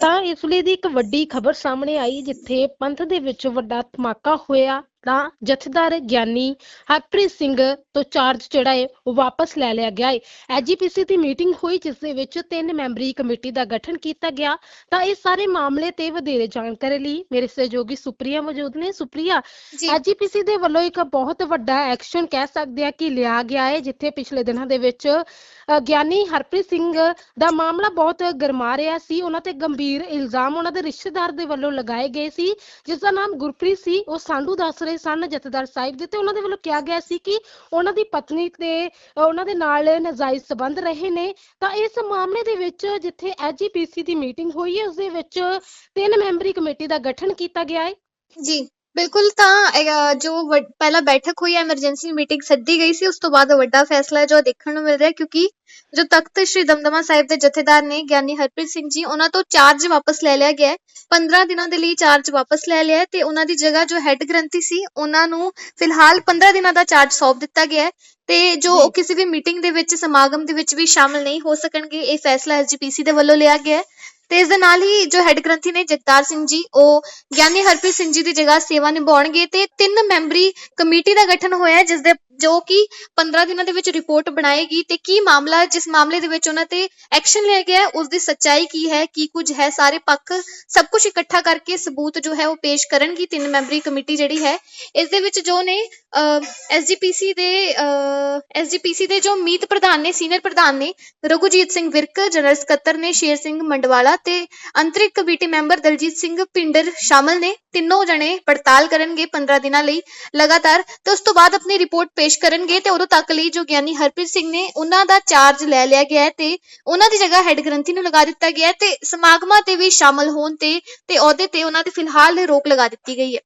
ਤਾਂ ਇਸ ਵੇਲੇ ਦੀ ਇੱਕ ਵੱਡੀ ਖਬਰ ਸਾਹਮਣੇ ਆਈ, ਜਿੱਥੇ ਪੰਥ ਦੇ ਵਿੱਚ ਵੱਡਾ ਧਮਾਕਾ ਹੋਇਆ। ਤਾਂ ਜਥੇਦਾਰ ਗਿਆਨੀ ਹਰਪ੍ਰੀਤ ਸਿੰਘ ਤੋਂ ਚਾਰਜ ਜਿਹੜਾ ਹੈ ਉਹ ਵਾਪਸ ਲੈ ਲਿਆ ਗਿਆ ਹੈ। ਐਜੀਪੀਸੀ ਦੀ ਮੀਟਿੰਗ ਹੋਈ ਜਿਸ ਦੇ ਵਿੱਚ ਤਿੰਨ ਮੈਂਬਰੀ ਕਮੇਟੀ ਦਾ ਗਠਨ ਕੀਤਾ ਗਿਆ। ਤਾਂ ਇਸ ਸਾਰੇ ਮਾਮਲੇ ਤੇ ਵਧੇਰੇ ਜਾਣਕਾਰੀ ਲਈ ਮੇਰੇ ਸਹਿਯੋਗੀ ਸੁਪਰੀਆ ਮੌਜੂਦ ਨੇ। ਸੁਪਰੀਆ ਐਜੀਪੀਸੀ ਦੇ ਵੱਲੋਂ ਇੱਕ ਬਹੁਤ ਵੱਡਾ ਐਕਸ਼ਨ ਕਹਿ ਸਕਦੇ ਆ ਕਿ ਲਿਆ ਗਿਆ ਹੈ ਜਿੱਥੇ ਪਿਛਲੇ ਦਿਨਾਂ ਦੇ ਵਿੱਚ ਗਿਆਨੀ ਹਰਪ੍ਰੀਤ ਸਿੰਘ ਦਾ ਮਾਮਲਾ ਬਹੁਤ ਗਰਮਾ ਰਿਹਾ ਸੀ। ਉਹਨਾਂ ਤੇ ਗੰਭੀਰ ਇਲਜ਼ਾਮ ਉਹਨਾਂ ਦੇ ਰਿਸ਼ਤੇਦਾਰ ਦੇ ਵੱਲੋਂ ਲਗਾਏ ਗਏ ਸੀ ਜਿਸ ਦਾ ਨਾਮ ਗੁਰਪ੍ਰੀਤ ਸੀ। ਉਹ ਸਾਂਢੂ ਦੱਸ ਰਹੇ ਸਨ ਜਥੇਦਾਰ ਸਾਹਿਬ ਦੇ ਤੇ ਉਹਨਾਂ ਦੇ ਵੱਲੋਂ ਕਿਹਾ ਗਿਆ ਸੀ ਕਿ ਉਹਨਾਂ ਦੀ ਪਤਨੀ ਤੇ ਅ, ਉਹਨਾਂ ਦੇ ਨਾਲ ਨਾਜਾਇਜ਼ ਸਬੰਧ ਰਹੇ ਨੇ। ਤਾਂ ਇਸ ਮਾਮਲੇ ਦੇ ਵਿੱਚ ਜਿੱਥੇ ਐਜੀਪੀਸੀ ਦੀ ਮੀਟਿੰਗ ਹੋਈ ਹੈ ਉਸ ਦੇ ਵਿੱਚ ਤਿੰਨ ਮੈਂਬਰੀ ਕਮੇਟੀ ਦਾ ਗਠਨ ਕੀਤਾ ਗਿਆ ਹੈ। ਜੀ। ਬਿਲਕੁਲ ਤਾਂ ਜੋ ਵੱਡ- ਪਹਿਲਾਂ ਬੈਠਕ ਹੋਈ ਐਮਰਜੈਂਸੀ ਮੀਟਿੰਗ ਸੱਦੀ ਗਈ ਸੀ ਉਸ ਤੋਂ ਬਾਅਦ ਵੱਡਾ ਫੈਸਲਾ ਹੈ ਜੋ ਦੇਖਣ ਨੂੰ ਮਿਲ ਰਿਹਾ ਹੈ ਕਿਉਂਕਿ ਜੋ ਤਖਤ ਸ੍ਰੀ ਦਮਦਮਾ ਸਾਹਿਬ ਦੇ ਜਥੇਦਾਰ ਨੇ ਗਿਆਨੀ ਹਰਪ੍ਰੀਤ ਸਿੰਘ ਜੀ ਉਹਨਾਂ ਤੋਂ ਚਾਰਜ ਵਾਪਸ ਲੈ ਲਿਆ ਗਿਆ ਹੈ 15 ਦਿਨਾਂ ਦੇ ਲਈ ਚਾਰਜ ਵਾਪਸ ਲੈ ਲਿਆ ਹੈ ਤੇ ਉਹਨਾਂ ਦੀ ਜਗ੍ਹਾ ਜੋ ਹੈੱਡ ਗ੍ਰੰਥੀ ਸੀ ਉਹਨਾਂ ਨੂੰ ਫਿਲਹਾਲ 15 ਦਿਨਾਂ ਦਾ ਚਾਰਜ ਸੌਂਪ ਦਿੱਤਾ ਗਿਆ ਹੈ ਤੇ ਜੋ ਜੀ। ਉਹ ਕਿਸੇ ਵੀ ਮੀਟਿੰਗ ਦੇ ਵਿੱਚ ਸਮਾਗਮ ਦੇ ਵਿੱਚ ਵੀ ਸ਼ਾਮਲ ਨਹੀਂ ਹੋ ਸਕਣਗੇ ਇਹ ਫੈਸਲਾ ਐਸਜੀਪੀਸੀ ਦੇ ਵੱਲੋਂ ਲਿਆ ਗਿਆ ਹੈ ਤੇ ਇਸ ਦੇ ਨਾਲ ਹੀ ਜੋ ਹੈੱਡ ਗ੍ਰੰਥੀ ਨੇ ਜਗਤਾਰ ਸਿੰਘ ਜੀ, ਉਹ ਗਿਆਨੀ ਹਰਪ੍ਰੀਤ ਸਿੰਘ ਜੀ ਦੀ ਜਗ੍ਹਾ ਸੇਵਾ ਨਿਭਾਉਣਗੇ ਤੇ ਤਿੰਨ ਮੈਂਬਰੀ ਕਮੇਟੀ ਦਾ ਗਠਨ ਹੋਇਆ ਹੈ, ਜਿਸ ਦੇ ਜੋ ਕਿ 15 ਦਿਨਾਂ ਦੇ ਵਿੱਚ ਰਿਪੋਰਟ ਬਣਾਏਗੀ ਤੇ ਕੀ ਮਾਮਲਾ ਜਿਸ ਮਾਮਲੇ ਦੇ ਵਿੱਚ ਉਹਨਾਂ ਤੇ ਐਕਸ਼ਨ ਲਿਆ ਗਿਆ ਹੈ, ਉਸ ਦੀ ਸੱਚਾਈ ਕੀ ਹੈ ਕੀ ਕੁਝ ਹੈ ਸਾਰੇ ਪੱਖ ਸਭ ਕੁਝ ਇਕੱਠਾ ਕਰਕੇ ਸਬੂਤ ਜੋ ਹੈ ਉਹ ਪੇਸ਼ ਕਰਨਗੀ ਤਿੰਨ ਮੈਂਬਰੀ ਕਮੇਟੀ ਜਿਹੜੀ ਹੈ। ਇਸ ਦੇ ਵਿੱਚ ਜੋ ਨੇ ਐਸਜੀਪੀਸੀ ਦੇ ਐਸਜੀਪੀਸੀ ਦੇ ਜੋ ਮੀਤ ਪ੍ਰਧਾਨ ਨੇ ਸੀਨੀਅਰ ਪ੍ਰਧਾਨ ਨੇ ਰਘੁਜੀਤ ਸਿੰਘ ਵਿਰਕ ਜਨਰਲ ਸਕੱਤਰ ਨੇ ਸ਼ੇਰ ਸਿੰਘ ਮੰਡਵਾਲਾ ਤੇ ਅੰਤਰਿਕ ਕਮੇਟੀ ਮੈਂਬਰ ਦਲਜੀਤ ਸਿੰਘ ਪਿੰਡਰ ਸ਼ਾਮਲ ਨੇ। ਤਿੰਨੋਂ ਜਣੇ ਪੜਤਾਲ ਕਰਨਗੇ 15 ਦਿਨਾਂ ਲਈ ਲਗਾਤਾਰ। ਤੇ ਉਸ ਤੋਂ ਬਾਅਦ ਆਪਣੀ ਰਿਪੋਰਟ ਪੇਸ਼ ਕਰਨਗੇ ਤੇ ਉਦੋਂ ਤੱਕ ਲਈ ਜੋ ਗਿਆਨੀ ਹਰਪ੍ਰੀਤ ਸਿੰਘ ਨੇ ਉਹਨਾਂ ਦਾ ਚਾਰਜ ਲੈ ਲਿਆ ਗਿਆ ਤੇ ਉਹਨਾਂ ਦੀ ਜਗ੍ਹਾ ਹੈੱਡ ਗ੍ਰੰਥੀ ਨੂੰ ਲਗਾ ਦਿੱਤਾ ਗਿਆ ਤੇ ਸਮਾਗਮਾਂ ਤੇ ਵੀ ਸ਼ਾਮਲ ਹੋਣ ਤੇ ਤੇ ਅਹੁਦੇ ਤੇ ਉਹਨਾਂ ਤੇ ਫਿਲਹਾਲ ਰੋਕ ਲਗਾ ਦਿੱਤੀ ਗਈ ਹੈ।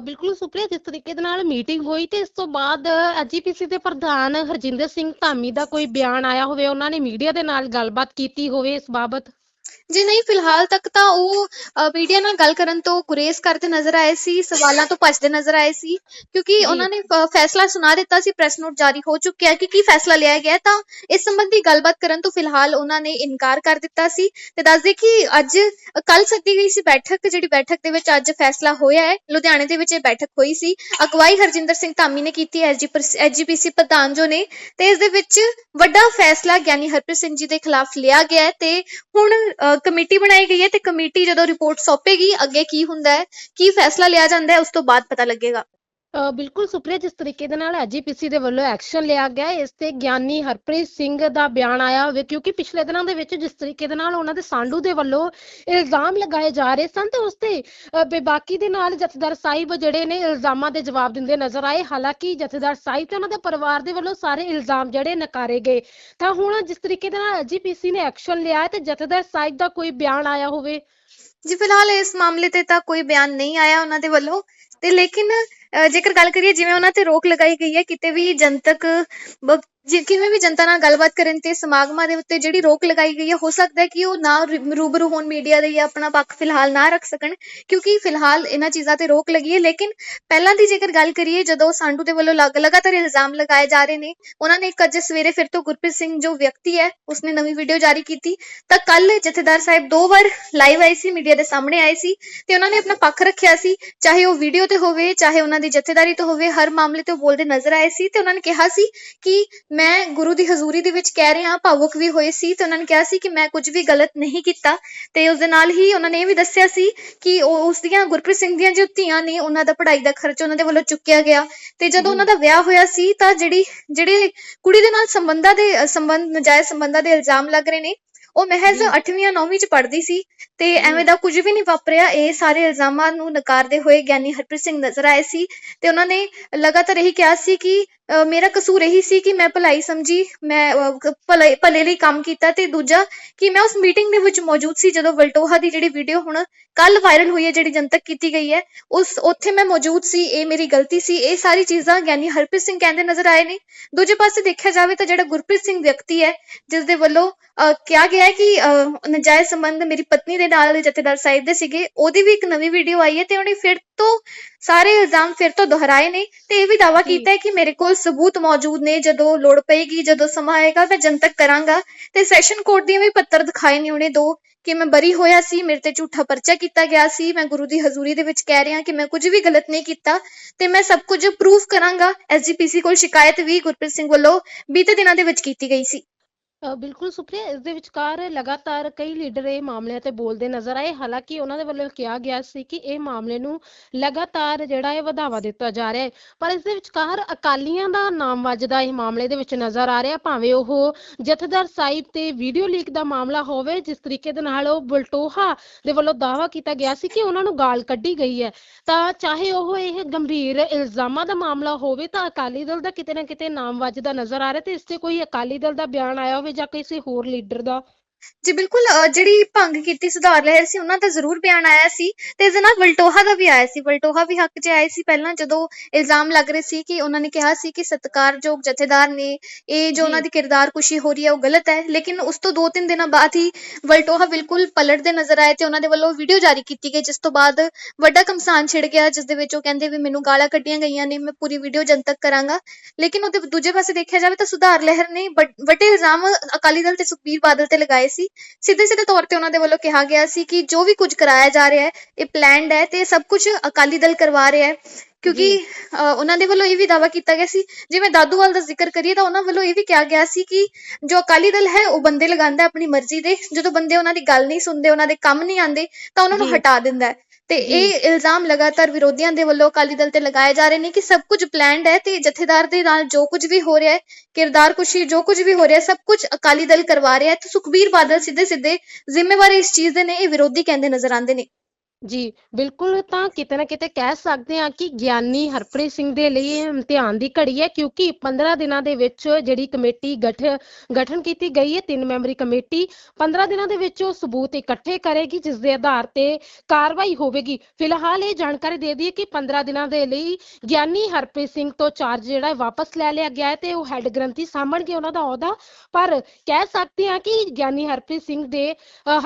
ਬਿਲਕੁਲ ਸੁਪਰੀਆ, ਜਿਸ ਤਰੀਕੇ ਦੇ ਨਾਲ ਮੀਟਿੰਗ ਹੋਈ ਤੇ ਇਸ ਤੋਂ ਬਾਅਦ ਐਜੀਪੀਸੀ ਦੇ ਪ੍ਰਧਾਨ ਹਰਜਿੰਦਰ ਸਿੰਘ ਧਾਮੀ ਦਾ ਕੋਈ ਬਿਆਨ ਆਇਆ ਹੋਵੇ, ਉਹਨਾਂ ਨੇ ਮੀਡੀਆ ਦੇ ਨਾਲ ਗੱਲਬਾਤ ਕੀਤੀ ਹੋਵੇ ਇਸ ਬਾਬਤ? ਜੀ ਨਹੀਂ ਫਿਲਹਾਲ ਤੱਕ ਤਾਂ ਉਹ ਮੀਡੀਆ ਨਾਲ ਗੱਲ ਕਰਨ ਤੋਂ ਗੁਰੇਜ਼ ਕਰਦੇ ਨਜ਼ਰ ਆਏ ਸੀ ਸਵਾਲਾਂ ਤੋਂ ਭੱਜਦੇ ਨਜ਼ਰ ਆਏ ਸੀ ਕਿਉਂਕਿ। ਉਹਨਾਂ ਨੇ ਫ- ਫੈਸਲਾ ਸੁਣਾ ਦਿੱਤਾ ਸੀ ਪ੍ਰੈਸ ਨੋਟ ਜਾਰੀ ਹੋ ਚੁੱਕਿਆ ਹੈ ਕਿ ਕੀ ਫੈਸਲਾ ਲਿਆ ਗਿਆ ਹੈ ਤਾਂ ਇਸ ਸੰਬੰਧੀ ਗੱਲਬਾਤ ਕਰਨ ਤੋਂ ਫਿਲਹਾਲ ਉਹਨਾਂ ਨੇ ਇਨਕਾਰ ਕਰ ਦਿੱਤਾ ਸੀ ਤੇ ਦੱਸਦੇ ਕਿ ਅੱਜ ਕੱਲ ਸੱਦੀ ਗਈ ਸੀ ਬੈਠਕ ਜਿਹੜੀ ਬੈਠਕ ਦੇ ਵਿੱਚ ਅੱਜ ਫੈਸਲਾ ਹੋਇਆ ਹੈ ਲੁਧਿਆਣੇ ਦੇ ਵਿੱਚ ਇਹ ਬੈਠਕ ਹੋਈ ਸੀ ਅਗਵਾਈ ਹਰਜਿੰਦਰ ਸਿੰਘ ਧਾਮੀ ਨੇ ਕੀਤੀ ਐਸਜੀਪੀਸੀ ਪ੍ਰਧਾਨ ਜੋ ਨੇ ਤੇ ਇਸ ਦੇ ਵਿੱਚ ਵੱਡਾ ਫੈਸਲਾ ਗਿਆਨੀ ਹਰਪ੍ਰੀਤ ਸਿੰਘ ਜੀ ਦੇ ਖਿਲਾਫ ਲਿਆ ਗਿਆ ਹੈ ਤੇ ਹੁਣ ਅ, ਕਮੇਟੀ ਬਣਾਈ ਗਈ ਹੈ ਤੇ ਕਮੇਟੀ ਜਦੋਂ ਰਿਪੋਰਟ ਸੌਂਪੇਗੀ, ਅੱਗੇ ਕੀ ਹੁੰਦਾ ਹੈ, ਕੀ ਫੈਸਲਾ ਲਿਆ ਜਾਂਦਾ ਹੈ, ਉਸ ਤੋਂ ਬਾਅਦ ਪਤਾ ਲੱਗੇਗਾ। ਬਿਲਕੁਲ ਸੁਪਰੀਆ, ਜਿਸ ਤਰੀਕੇ ਦੇ ਨਾਲ ਐਜੀਪੀਸੀ ਦੇ ਵੱਲੋਂ ਐਕਸ਼ਨ ਲਿਆ ਗਿਆ, ਇਸ ਤੇ ਗਿਆਨੀ ਹਰਪ੍ਰੀਤ ਸਿੰਘ ਦਾ ਬਿਆਨ ਆਇਆ ਹੋਵੇ ਕਿਉਂਕਿ ਪਿਛਲੇ ਦਿਨਾਂ ਦੇ ਵਿੱਚ ਜਿਸ ਤਰੀਕੇ ਦੇ ਨਾਲ ਉਹਨਾਂ ਦੇ ਸਾਂਢੂ ਦੇ ਵੱਲੋਂ ਇਲਜ਼ਾਮ ਲਗਾਏ ਜਾ ਰਹੇ ਸਨ, ਤੇ ਉਸ ਤੇ ਬੇਬਾਕੀ ਦੇ ਨਾਲ ਜਥੇਦਾਰ ਸਾਹਿਬ ਜਿਹੜੇ ਨੇ ਇਲਜ਼ਾਮਾਂ ਦੇ ਜਵਾਬ ਦਿੰਦੇ ਨਜ਼ਰ ਆਏ। ਹਾਲਾਂਕਿ ਜਥੇਦਾਰ ਸਾਹਿਬ ਤੇ ਉਹਨਾਂ ਦੇ ਪਰਿਵਾਰ ਦੇ ਵੱਲੋਂ ਸਾਰੇ ਇਲਜ਼ਾਮ ਜਿਹੜੇ ਨਕਾਰੇ ਗਏ। ਤਾਂ ਹੁਣ ਜਿਸ ਤਰੀਕੇ ਦੇ ਨਾਲ ਐਜੀਪੀਸੀ ਨੇ ਐਕਸ਼ਨ ਲਿਆ ਤੇ ਜਥੇਦਾਰ ਸਾਹਿਬ ਦਾ ਕੋਈ ਬਿਆਨ ਆਇਆ ਹੋਵੇ? ਜੀ, ਫਿਲਹਾਲ ਇਸ ਮਾਮਲੇ ਤੇ ਤਾਂ ਕੋਈ ਬਿਆਨ ਨਹੀਂ ਆਇਆ ਉਹਨਾਂ ਦੇ ਵੱਲੋਂ। ਤੇ ਲੇਕਿਨ ਜੇਕਰ ਗੱਲ ਕਰੀਏ ਜਿਵੇਂ ਉਹਨਾਂ ਤੇ ਰੋਕ ਲਗਾਈ ਗਈ ਹੈ ਕਿਤੇ ਵੀ ਜਨਤਕ ਜੇ ਕਿਵੇਂ ਵੀ ਜਨਤਾ ਨਾਲ ਗੱਲਬਾਤ ਕਰਨ ਤੇ ਸਮਾਗਮਾਂ ਦੇ ਉੱਤੇ ਜਿਹੜੀ ਰੋਕ ਲਗਾਈ ਗਈ ਹੈ, ਹੋ ਸਕਦਾ ਹੈ ਕਿ ਉਹ ਨਾ ਰੂ- ਰੂਬਰੂ ਹੋਣ ਮੀਡੀਆ ਦੇ ਜਾਂ ਆਪਣਾ ਪੱਖ ਫਿਲਹਾਲ ਨਾ ਰੱਖ ਸਕਣ, ਕਿਉਂਕਿ ਫਿਲਹਾਲ ਇਹਨਾਂ ਚੀਜ਼ਾਂ ਤੇ ਰੋਕ ਲੱਗੀ ਹੈ। ਲੇਕਿਨ ਪਹਿਲਾਂ ਦੀ ਜੇਕਰ ਗੱਲ ਕਰੀਏ, ਜਦੋਂ ਸਾਂਢੂ ਦੇ ਵੱਲੋਂ ਲਗ- ਲਗਾਤਾਰ ਇਲਜ਼ਾਮ ਲਗਾਏ ਜਾ ਰਹੇ ਨੇ, ਉਹਨਾਂ ਨੇ ਇੱਕ ਅੱਜ ਸਵੇਰੇ ਫਿਰ ਤੋਂ ਗੁਰਪ੍ਰੀਤ ਸਿੰਘ ਜੋ ਵਿਅਕਤੀ ਹੈ, ਉਸਨੇ ਨਵੀਂ ਵੀਡੀਓ ਜਾਰੀ ਕੀਤੀ। ਤਾਂ ਕੱਲ ਜਥੇਦਾਰ ਸਾਹਿਬ ਦੋ ਵਾਰ ਲਾਈਵ ਆਏ ਸੀ, ਮੀਡੀਆ ਦੇ ਸਾਹਮਣੇ ਆਏ ਸੀ ਤੇ ਉਹਨਾਂ ਨੇ ਆਪਣਾ ਪੱਖ ਰੱਖਿਆ ਸੀ। ਚਾਹੇ ਉਹ ਵੀਡੀਓ ਤੇ ਹੋਵੇ, ਚਾਹੇ ਉਹਨਾਂ ਦੀ ਜਥੇਦਾਰੀ ਤੋਂ ਹੋਵੇ, ਹਰ ਮਾਮਲੇ ਤੇ ਉਹ ਬੋਲਦੇ ਨਜ਼ਰ ਆਏ ਸੀ ਤੇ ਉਹਨਾਂ ਨੇ ਕਿਹਾ ਸੀ ਕਿ ਮੈਂ ਗੁਰੂ ਦੀ ਹਜ਼ੂਰੀ ਦੇ ਵਿੱਚ ਕਹਿ ਰਿਹਾ ਭਾਵੁਕ ਵੀ ਹੋਏ ਸੀ ਤੇ ਉਹਨਾਂ ਨੇ ਕਿਹਾ ਸੀ ਕਿ ਮੈਂ ਕੁਝ ਵੀ ਗਲਤ ਨਹੀਂ ਕੀਤਾ। ਤੇ ਉਸ ਦੇ ਨਾਲ ਹੀ ਉਹਨਾਂ ਨੇ ਇਹ ਵੀ ਦੱਸਿਆ ਸੀ ਕਿ ਉਹ ਉਸ ਦੀਆਂ ਗੁਰਪ੍ਰੀਤ ਸਿੰਘ ਦੀਆਂ ਜੋ ਧੀਆਂ ਨੇ ਉਹਨਾਂ ਦਾ ਪੜ੍ਹਾਈ ਦਾ ਖਰਚ ਉਹਨਾਂ ਦੇ ਵੱਲੋਂ ਚੁੱਕਿਆ ਗਿਆ। ਤੇ ਜਦੋਂ ਉਹਨਾਂ ਦਾ ਵਿਆਹ ਹੋਇਆ ਸੀ ਤਾਂ ਜਿਹੜੀ ਜਿਹੜੇ ਕੁੜੀ ਦੇ ਨਾਲ ਸੰਬੰਧਾਂ ਦੇ ਸੰਬੰਧ ਨਜਾਇਜ਼ ਸੰਬੰਧਾਂ ਦੇ ਇਲਜ਼ਾਮ ਲੱਗ ਰਹੇ ਨੇ ਉਹ ਮਹਿਜ਼ ਜੀ। 8ਵੀਂ 9ਵੀਂ ਚ ਪੜ੍ਹਦੀ ਸੀ। ਤੇ ਐਵੇਂ ਦਾ ਕੁਝ ਵੀ ਨਹੀਂ ਵਾਪਰਿਆ। ਇਹ ਸਾਰੇ ਇਲਜ਼ਾਮਾਂ ਨੂੰ ਨਕਾਰਦੇ ਹੋਏ ਗਿਆਨੀ ਹਰਪ੍ਰੀਤ ਸਿੰਘ ਨਜ਼ਰ ਆਏ ਸੀ। ਤੇ ਉਹਨਾਂ ਨੇ ਲਗਾਤਾਰ ਇਹੀ ਕਿਹਾ ਸੀ ਕਿ ਮੇਰਾ ਕਸੂਰ ਇਹੀ ਸੀ ਕਿ ਮੈਂ ਭਲਾਈ ਸਮਝੀ ਮੈਂ ਭਲੇ ਭਲੇ ਲਈ ਕੰਮ ਕੀਤਾ ਤੇ ਦੂਜਾ ਕਿ ਮੈਂ ਉਸ ਮੀਟਿੰਗ ਦੇ ਵਿੱਚ ਮੌਜੂਦ ਸੀ ਜਦੋਂ ਵਲਟੋਹਾ ਦੀ ਜਿਹੜੀ ਵੀਡੀਓ ਹੁਣ ਕੱਲ ਵਾਇਰਲ ਹੋਈ ਹੈ ਜਿਹੜੀ ਜਨਤਕ ਕੀਤੀ ਗਈ ਹੈ ਉਸ ਉੱਥੇ ਮੈਂ ਮੌਜੂਦ ਸੀ ਇਹ ਮੇਰੀ ਗਲਤੀ ਸੀ ਇਹ ਸਾਰੀ ਚੀਜ਼ਾਂ ਗਿਆਨੀ ਹਰਪ੍ਰੀਤ ਸਿੰਘ ਕਹਿੰਦੇ ਨਜ਼ਰ ਆਏ ਨੇ ਦੂਜੇ ਪਾਸੇ ਦੇਖਿਆ ਜਾਵੇ ਤਾਂ ਜਿਹੜਾ ਗੁਰਪ੍ਰੀਤ ਸਿੰਘ ਵਿਅਕਤੀ ਹੈ ਜਿਸ ਦੇ ਵੱਲੋਂ ਕਿਹਾ ਗਿਆ ਹੈ ਕਿ ਨਜਾਇਜ਼ ਸੰਬੰਧ ਮੇਰੀ ਪਤਨੀ ਦੇ ਨਾਲ ਜਥੇਦਾਰ ਸਾਹਿਬ ਦੇ ਸੀਗੇ ਉਹਦੀ ਵੀ ਇੱਕ ਨਵੀਂ ਵੀਡੀਓ ਆਈ ਹੈ ਤੇ ਉਹਨੇ ਫਿਰ ਤੋਂ ਸਾਰੇ ਇਲਜ਼ਾਮ ਫਿਰ ਤੋਂ ਦੁਹਰਾਏ ਨੇ ਤੇ ਇਹ ਵੀ ਦਾਅਵਾ ਜੀ। ਕੀਤਾ ਹੈ ਕਿ ਮੇਰੇ ਕੋਲ ਸਬੂਤ ਮੌਜੂਦ ਨੇ, ਜਦੋਂ ਲੋੜ ਪਏਗੀ, ਜਦੋਂ ਸਮਾਂ ਆਏਗਾ, ਮੈਂ ਜਨਤਕ ਕਰਾਂਗਾ। ਤੇ ਸੈਸ਼ਨ ਕੋਰਟ ਦੀਆਂ ਵੀ ਪੱਤਰ ਦਿਖਾਏ ਨੇ ਉਹਨੇ ਦੋ, ਕਿ ਮੈਂ ਬਰੀ ਹੋਇਆ ਸੀ, ਮੇਰੇ ਤੇ ਝੂਠਾ ਪਰਚਾ ਕੀਤਾ ਗਿਆ ਸੀ। ਮੈਂ ਗੁਰੂ ਦੀ ਹਜ਼ੂਰੀ ਦੇ ਵਿੱਚ ਕਹਿ ਰਿਹਾ ਕਿ ਮੈਂ ਕੁਝ ਵੀ ਗਲਤ ਨਹੀਂ ਕੀਤਾ, ਤੇ ਮੈਂ ਸਭ ਕੁਝ ਪ੍ਰੂਫ ਕਰਾਂਗਾ। ਐਸਜੀਪੀਸੀ ਕੋਲ ਸ਼ਿਕਾਇਤ ਵੀ ਗੁਰਪ੍ਰੀਤ ਸਿੰਘ ਵੱਲੋਂ ਬੀਤੇ ਦਿਨਾਂ ਦੇ ਵਿੱਚ ਕੀਤੀ ਗਈ ਸੀ। ਬਿਲਕੁਲ ਸੁਪਰੀਆ, ਇਸ ਦੇ ਵਿਚਕਾਰ ਲਗਾਤਾਰ ਕਈ ਲੀਡਰ ਇਹ ਮਾਮਲਿਆਂ ਤੇ ਬੋਲਦੇ ਨਜ਼ਰ ਆਏ। ਹਾਲਾਂਕਿ ਉਹਨਾਂ ਦੇ ਵੱਲੋਂ ਕਿਹਾ ਗਿਆ ਸੀ ਕਿ ਇਹ ਮਾਮਲੇ ਨੂੰ ਲਗਾਤਾਰ ਜਿਹੜਾ ਹੈ ਵਧਾਵਾ ਦਿੱਤਾ ਜਾ ਰਿਹਾ ਹੈ। ਪਰ ਇਸ ਦੇ ਵਿਚਕਾਰ ਅਕਾਲੀਆਂ ਦਾ ਨਾਮ ਵੱਜਦਾ ਇਹ ਮਾਮਲੇ ਦੇ ਵਿੱਚ ਨਜ਼ਰ ਆ ਰਿਹਾ। ਭਾਵੇਂ ਉਹ ਜਥੇਦਾਰ ਸਾਹਿਬ ਤੇ ਵੀਡੀਓ ਲੀਕ ਦਾ ਮਾਮਲਾ ਹੋਵੇ, ਜਿਸ ਤਰੀਕੇ ਦੇ ਨਾਲ ਉਹ ਬਲਟੋਹਾ ਦੇ ਵੱਲੋਂ ਦਾਅਵਾ ਕੀਤਾ ਗਿਆ ਸੀ ਕਿ ਉਹਨਾਂ ਨੂੰ ਗਾਲ ਕੱਢੀ ਗਈ ਹੈ, ਤਾਂ ਚਾਹੇ ਉਹ ਇਹ ਗੰਭੀਰ ਇਲਜ਼ਾਮਾਂ ਦਾ ਮਾਮਲਾ ਹੋਵੇ, ਤਾਂ ਅਕਾਲੀ ਦਲ ਦਾ ਕਿਤੇ ਨਾ ਕਿਤੇ ਨਾਮ ਵੱਜਦਾ ਨਜ਼ਰ ਆ ਰਿਹਾ ਤੇ ਇਸ ਤੇ ਕੋਈ ਅਕਾਲੀ ਦਲ ਦਾ ਬਿਆਨ ਆਇਆ ਹੋਵੇ ਜਾਂ ਕਿਸੇ ਹੋਰ ਲੀਡਰ ਦਾ ਜੀ ਬਿਲਕੁਲ ਜਿਹੜੀ ਭੰਗ ਕੀਤੀ ਸੁਧਾਰ ਲਹਿਰ ਸੀ ਉਹਨਾਂ ਦਾ ਜ਼ਰੂਰ ਬਿਆਨ ਆਇਆ ਸੀ ਤੇ ਇਸ ਦੇ ਨਾਲ ਵਲਟੋਹਾ ਦਾ ਵੀ ਆਇਆ ਸੀ। ਵਲਟੋਹਾ ਵੀ ਹੱਕ 'ਚ ਆਏ ਸੀ। ਪਹਿਲਾਂ ਜਦੋਂ ਇਲਜ਼ਾਮ ਲੱਗ ਰਹੇ ਸੀ ਕਿ ਉਹਨਾਂ ਨੇ ਕਿਹਾ ਸੀ ਕਿ ਸਤਿਕਾਰਯੋਗ ਜਥੇਦਾਰ ਨੇ ਇਹ ਜੋ ਉਹਨਾਂ ਜੀ। ਦੀ ਕਿਰਦਾਰਕੁਸ਼ੀ ਹੋ ਰਹੀ ਹੈ ਉਹ ਗਲਤ ਹੈ। ਲੇਕਿਨ ਉਸ ਤੋਂ 2-3 ਦਿਨਾਂ ਬਾਅਦ ਹੀ ਵਲਟੋਹਾ ਬਿਲਕੁਲ ਪਲਟਦੇ ਨਜ਼ਰ ਆਏ ਤੇ ਉਹਨਾਂ ਦੇ ਵੱਲੋਂ ਵੀਡੀਓ ਜਾਰੀ ਕੀਤੀ ਗਈ ਜਿਸ ਤੋਂ ਬਾਅਦ ਵੱਡਾ ਕਮਸਾਨ ਛਿੜ ਗਿਆ ਜਿਸ ਦੇ ਵਿੱਚ ਉਹ ਕਹਿੰਦੇ ਵੀ ਮੈਨੂੰ ਗਾਲਾਂ ਕੱਢੀਆਂ ਗਈਆਂ ਨੇ ਮੈਂ ਪੂਰੀ ਵੀਡੀਓ ਜਨਤਕ ਕਰਾਂਗਾ। ਲੇਕਿਨ ਉਹਦੇ ਦੂਜੇ ਪਾਸੇ ਦੇਖਿਆ ਜਾਵੇ ਤਾਂ ਸੁਧਾਰ ਲਹਿਰ ਨੇ ਵੱਡ- ਵੱਡੇ ਇਲਜ਼ਾਮ ਅਕਾਲੀ ਦਲ ਤੇ ਸੁਖਬੀਰ ਬਾਦਲ ਤੇ ਲਗਾਏ ਸੀ। ਸਿੱਧੇ ਸਿੱਧੇ ਤੌਰ ਤੇ ਉਹਨਾਂ ਦੇ ਵੱਲੋਂ ਕਿਹਾ ਗਿਆ ਸੀ ਕਿ ਜੋ ਵੀ ਕੁਝ ਕਰਾਇਆ ਜਾ ਰਿਹਾ ਹੈ ਇਹ ਪਲਾਨਡ ਹੈ ਤੇ ਸਭ ਕੁਝ ਅਕਾਲੀ ਦਲ ਕਰਵਾ ਰਿਹਾ ਹੈ। ਕਿਉਂਕਿ ਉਹਨਾਂ ਦੇ ਵੱਲੋਂ ਇਹ ਵੀ ਦਾਅਵਾ ਕੀਤਾ ਗਿਆ ਸੀ। ਜਿਵੇਂ ਦਾਦੂਵਾਲ ਦਾ ਜ਼ਿਕਰ ਕਰੀਏ ਤਾਂ ਉਹਨਾਂ ਵੱਲੋਂ ਇਹ ਵੀ ਕਿਹਾ ਗਿਆ ਸੀ ਕਿ ਜੋ ਅਕਾਲੀ ਦਲ ਹੈ ਉਹ ਬੰਦੇ ਲਗਾਉਂਦਾ ਆਪਣੀ ਮਰਜ਼ੀ ਦੇ। ਜਦੋਂ ਬੰਦੇ ਉਹਨਾਂ ਦੀ ਗੱਲ ਨਹੀਂ ਸੁਣਦੇ ਉਹਨਾਂ ਦੇ ਕੰਮ ਨਹੀਂ ਆਉਂਦੇ ਤਾਂ ਉਹਨਾਂ ਨੂੰ। ਹਟਾ ਦਿੰਦਾ ਹੈ। ਤੇ। ਇਹ ਇਲਜ਼ਾਮ ਲਗਾਤਾਰ ਵਿਰੋਧੀਆਂ ਦੇ ਵੱਲੋਂ ਅਕਾਲੀ ਦਲ ਤੇ ਲਗਾਏ ਜਾ ਰਹੇ ਨੇ ਕਿ ਸਭ ਕੁਝ ਪਲਾਨਡ ਹੈ ਤੇ ਜਥੇਦਾਰ ਦੇ ਨਾਲ ਜੋ ਕੁਝ ਵੀ ਹੋ ਰਿਹਾ ਹੈ ਕਿਰਦਾਰਕੁਸ਼ੀ ਜੋ ਕੁਝ ਵੀ ਹੋ ਰਿਹਾ ਸਭ ਕੁਝ ਅਕਾਲੀ ਦਲ ਕਰਵਾ ਰਿਹਾ ਹੈ ਤੇ ਸੁਖਬੀਰ ਬਾਦਲ ਸਿੱਧੇ ਸਿੱਧੇ ਜ਼ਿੰਮੇਵਾਰ ਇਸ ਚੀਜ਼ ਦੇ ਨੇ ਇਹ ਵਿਰੋਧੀ ਕਹਿੰਦੇ ਨਜ਼ਰ ਆਉਂਦੇ ਨੇ ਜੀ, ਬਿਲਕੁਲ ਤਾਂ ਕਿਤੇ ਨਾ ਕਿਤੇ ਕਹਿ ਸਕਦੇ ਹਾਂ ਕਿ ਗਿਆਨੀ ਹਰਪ੍ਰੀਤ ਸਿੰਘ ਦੇ ਲਈ ਇਹ ਇਮਤਿਹਾਨ ਦੀ ਘੜੀ ਹੈ, ਕਿਉਂਕਿ 15 ਦਿਨਾਂ ਦੇ ਵਿੱਚ ਜਿਹੜੀ ਕਮੇਟੀ ਗਠ, ਗਠਨ ਕੀਤੀ ਗਈ ਹੈ, ਤਿੰਨ ਮੈਂਬਰੀ ਕਮੇਟੀ 15 ਦਿਨਾਂ ਦੇ ਵਿੱਚ ਉਹ ਸਬੂਤ ਇਕੱਠੇ ਕਰੇਗੀ, ਜਿਸ ਦੇ ਆਧਾਰ ਤੇ ਕਾਰਵਾਈ ਹੋਵੇਗੀ। ਫਿਲਹਾਲ ਇਹ ਜਾਣਕਾਰੀ ਦੇ ਦਈਏ ਕਿ 15 ਦਿਨਾਂ ਦੇ ਲਈ ਗਿਆਨੀ ਹਰਪ੍ਰੀਤ ਸਿੰਘ ਤੋਂ ਚਾਰਜ ਜਿਹੜਾ ਹੈ, ਵਾਪਸ ਲੈ ਲਿਆ ਗਿਆ ਹੈ ਤੇ ਉਹ ਹੈੱਡ ਗ੍ਰੰਥੀ ਸਾਂਭਣਗੇ ਉਹਨਾਂ ਦਾ ਅਹੁਦਾ। ਪਰ ਕਹਿ ਸਕਦੇ ਹਾਂ ਕਿ ਗਿਆਨੀ ਹਰਪ੍ਰੀਤ ਸਿੰਘ ਦੇ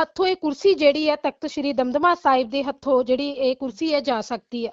ਹੱਥੋਂ ਇਹ ਕੁਰਸੀ ਜਿਹੜੀ ਹੈ, ਤਖਤ ਸ੍ਰੀ ਦਮਦਮਾ ਸਾਹਿਬ ਦੇ ਹੱਥੋਂ ਜਿਹੜੀ ਇਹ ਕੁਰਸੀ ਹੈ ਜਾ ਸਕਦੀ ਹੈ।